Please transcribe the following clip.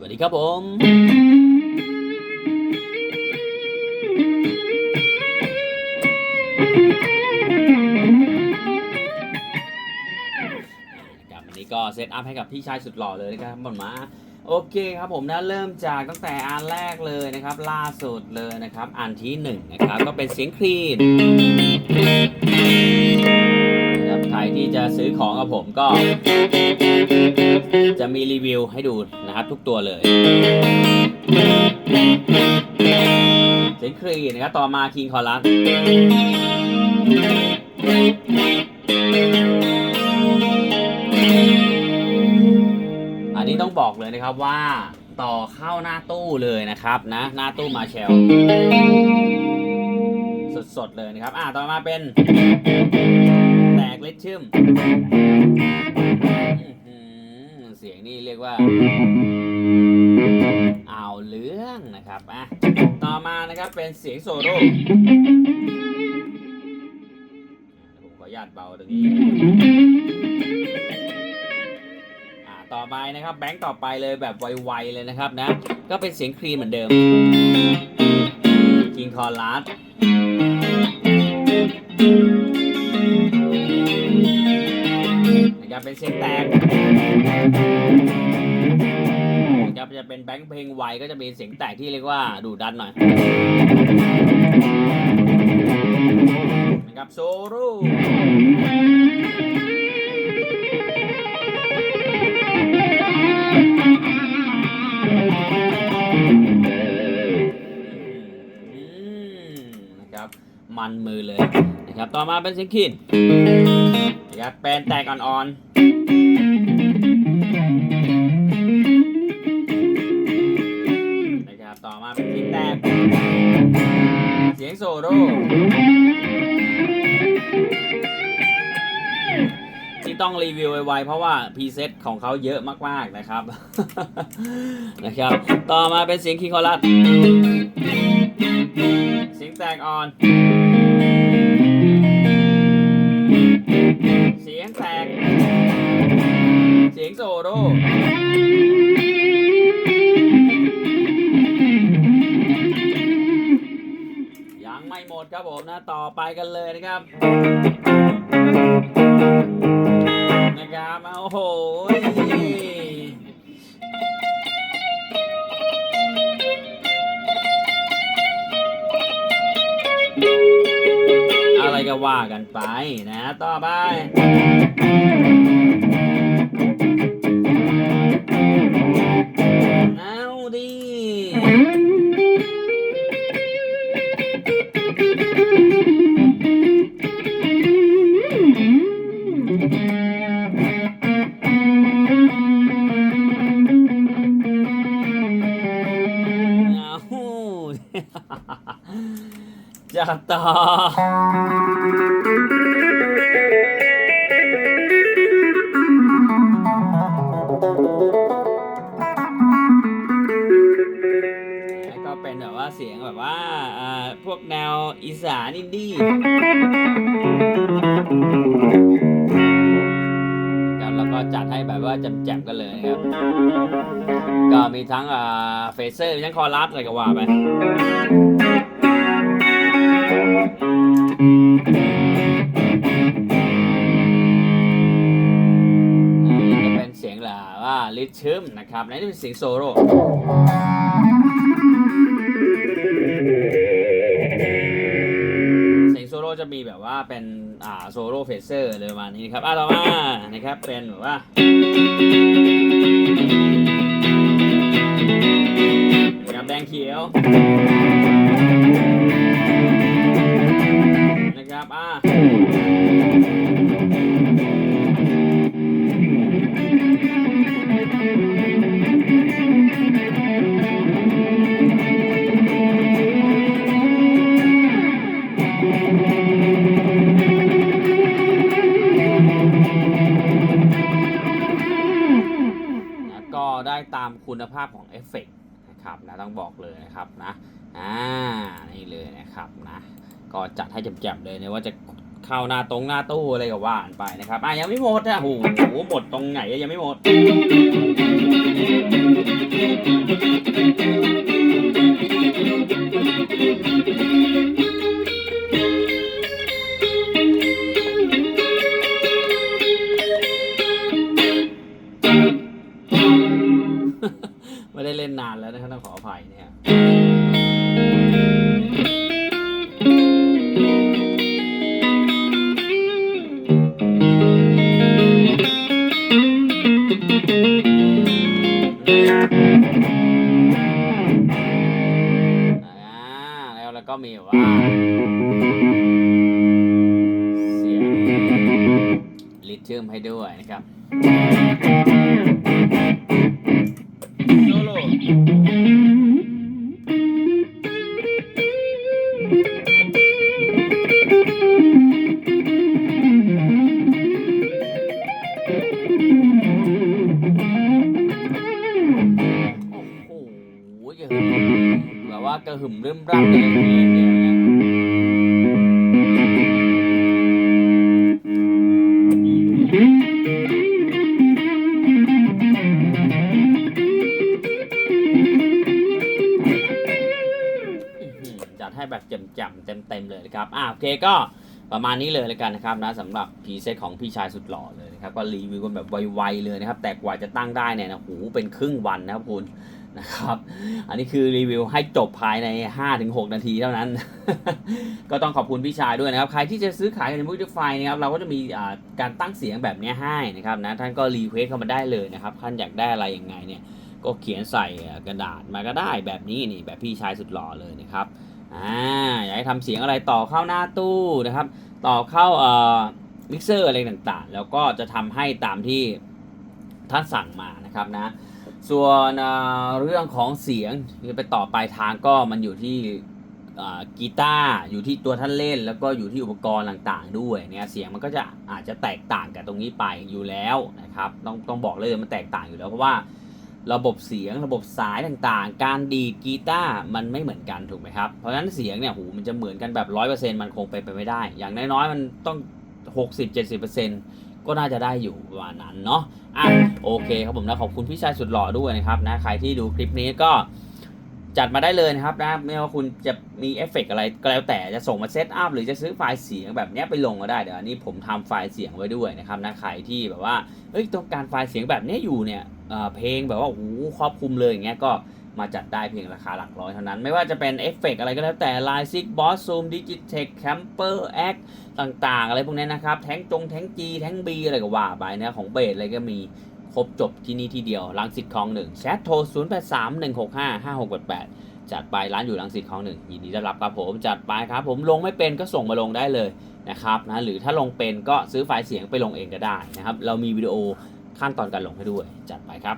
สวัสดีครับผมครับวันนี้ก็เซตอัพให้กับพี่ชายสุดหล่อเลยนะครับบอลมาโอเคครับผมนะเริ่มจากตั้งแต่อันแรกเลยนะครับ ล่าสุดเลยนะครับ อันที่หนึ่งนะครับ ก็เป็นเสียงครีดนครับใครที่จะซื้อของกับผมก็ จะมีรีวิวให้ดูนะครับทุกตัวเลยเสียงครีนะครับต่อมาคิงคอรัสอันนี้ต้องบอกเลยนะครับว่าต่อเข้าหน้าตู้เลยนะครับนะ หน้าตู้มาแชลสดๆเลยนะครับ อ่าต่อมาเป็น แตกเล็ดชึมอื้อหือ เสียงนี่เรียกว่าเอาเรื่องนะครับอะต่อมานะครับเป็นเสียงโซโล่ผมขออนุญาตเบาตรงนี้อ่าต่อไปนะครับแบงค์ต่อไปเลยแบบไวๆเลยนะครับนะ ก็เป็นเสียงครีมเหมือนเดิม King c o r a s นะเป็นเสียงแตกนะครับจะเป็นแบงค์เพลงไวก็จะมีเสียงแตกที่เรียกว่าดูดันหน่อยนะครับโซโล่มนะครับมันมือเลยนะครับ ต่อมาเป็นเสียงคินนะครับเป็นแตกอ่อนๆ มาเป็นเสียงแตก เสียงโซโล่ที่ต้องรีวิวไวๆเพราะว่าพรีเซตของเขาเยอะมากๆนะครับ นะครับ ต่อมาเป็นเสียงคีย์คอรัส เสียงแตกอ่อน เสียงแตก เสียงโซโล่ ไม่หมดครับผมนะ ต่อไปกันเลยนะครับนะครับโอ้โหอะไรก็ว่ากันไปนะ ต่อไป จับต่อ แล้วก็เป็นแบบว่าเสียงแบบว่าอ่าพวกแนวอีสานอินดี้ครับแล้วก็จัดให้แบบว่าแจ่มๆกันเลยนะครับ ก็มีทั้งอ่าเฟเซอร์มีทั้งคอรัสอะไรก็ว่าไป จะเป็นเสียงแบบว่าลิชึมนะครับและนี่เป็นเสียงโซโล่เสียงโซโล่จะมีแบบว่าเป็นอ่าโซโล่เฟเซอร์เลยประมาณนี้ครับอะต่อมานะครับเป็นแบบว่ากับแดงเขียว นะครับอะนะก็ได้ตามคุณภาพของเอฟเฟกต์นะครับนะต้องบอกเลยนะครับนะอ่านี่เลยนะครับนะ ก็จัดให้แจ่มๆเลยนะว่าจะเข้าหน้าตรงหน้าตู้อะไรกับว่ากันไปนะครับอะยังไม่หมดนะโอ้โหหมดตรงไหนยังไม่หมดไม่ได้เล่นนานแล้วนะครับต้องขออภัยเนี่ย มีว่าเสียงลิทึมให้ด้วยนะครับากระหึ่มเริ่มร่ำเลยทีเดียวเนี่ยอื้อหือจัดให้แบบแจ่มๆเต็มๆเลยนะครับอะโอเคก็ประมาณนี้เลยแล้วกันนะครับนะสำหรับพีเซตของพี่ชายสุดหล่อเลยนะครับก็รีวิวกันแบบไวๆเลยนะครับ แต่กว่าจะตั้งได้เนี่ยนะหูเป็นครึ่งวันนะครับคุณ นะครับ อันนี้คือรีวิวให้จบภายใน 5-6 นาทีเท่านั้น ก็ต้องขอบคุณพี่ชายด้วยนะครับ ใครที่จะซื้อขายกันในมูฟไฟนะครับเราก็จะมีการตั้งเสียงแบบนี้ให้นะครับนะท่านก็รีเควสเข้ามาได้เลยนะครับ ท่านอยากได้อะไรยังไงเนี่ยก็เขียนใส่กระดาษมาก็ได้แบบนี้นี่แบบพี่ชายสุดหล่อเลยนะครับอ่าอยากให้ทำเสียงอะไรต่อเข้าหน้าตู้นะครับ ต่อเข้าเอ่อมิกเซอร์อะไรต่างๆ แล้วก็จะทำให้ตามที่ท่านสั่งมานะครับนะ ส่วนเรื่องของเสียงที่ไปต่อปลายทางก็มันอยู่ที่กีตาร์อยู่ที่ตัวท่านเล่น แล้วก็อยู่ที่อุปกรณ์ต่างๆ ด้วยเนี่ยเสียงมันก็จะอาจจะแตกต่างกับตรงนี้ไปอยู่แล้วนะครับต้องต้องบอกเลยมันแตกต่างอยู่แล้วเพราะว่าระบบเสียงระบบสายต่างๆ การดีดกีตาร์มันไม่เหมือนกันถูกไหมครับเพราะฉะนั้นเสียงเนี่ยหูมันจะเหมือนกันแบบร้อยเปอร์เซ็นต์มันคงเป็นไปไม่ได้ อย่างน้อยๆมันต้องหกสิบเจ็ดสิบเปอร์เซ็นต์ ก็น่าจะได้อยู่ประมาณนั้นเนาะอะโอเคครับผมนะขอบคุณพี่ชายสุดหล่อด้วยนะครับนะใครที่ดูคลิปนี้ก็จัดมาได้เลยนะครับนะไม่ว่าคุณจะมีเอฟเฟกต์อะไรก็แล้วแต่จะส่งมาเซตอัพหรือจะซื้อไฟล์เสียงแบบเนี้ยไปลงก็ได้เดี๋ยวอันนี้ผมทำไฟล์เสียงไว้ด้วยนะครับนะใครที่แบบว่าเอ้ยต้องการไฟล์เสียงแบบเนี้ยอยู่เนี่ยเอ่อเพลงแบบว่าโอ้โหครอบคลุมเลยอย่างเงี้ยก็ มาจัดได้เพียงราคาหลักร้อยเท่านั้น ไม่ว่าจะเป็นเอฟเฟกอะไรก็แล้วแต่ l i ซิกบอสซูมดิจิเทคแคมเปอร์แอคต่างๆ อะไรพวกนี้นะครับ แท้งจง แท้งจีแท้งบีอะไรก็ว่าไปนะของเบสอะไรก็มีครบจบที่นี่ที่เดียวลังสิตคลองหนึ่งแชทโทร 0 8 3 1 6 5 5 6 8 8 จัดไปร้านอยู่ลังสิตคลองหนึ่งยินดีต้อนรับครับผมจัดไปครับ ผมลงไม่เป็นก็ส่งมาลงได้เลยนะครับนะหรือถ้าลงเป็นก็ซื้อไฟล์เสียงไปลงเองก็ได้นะครับเรามีวิดีโอขั้นตอนการลงให้ด้วยจัดไปครับ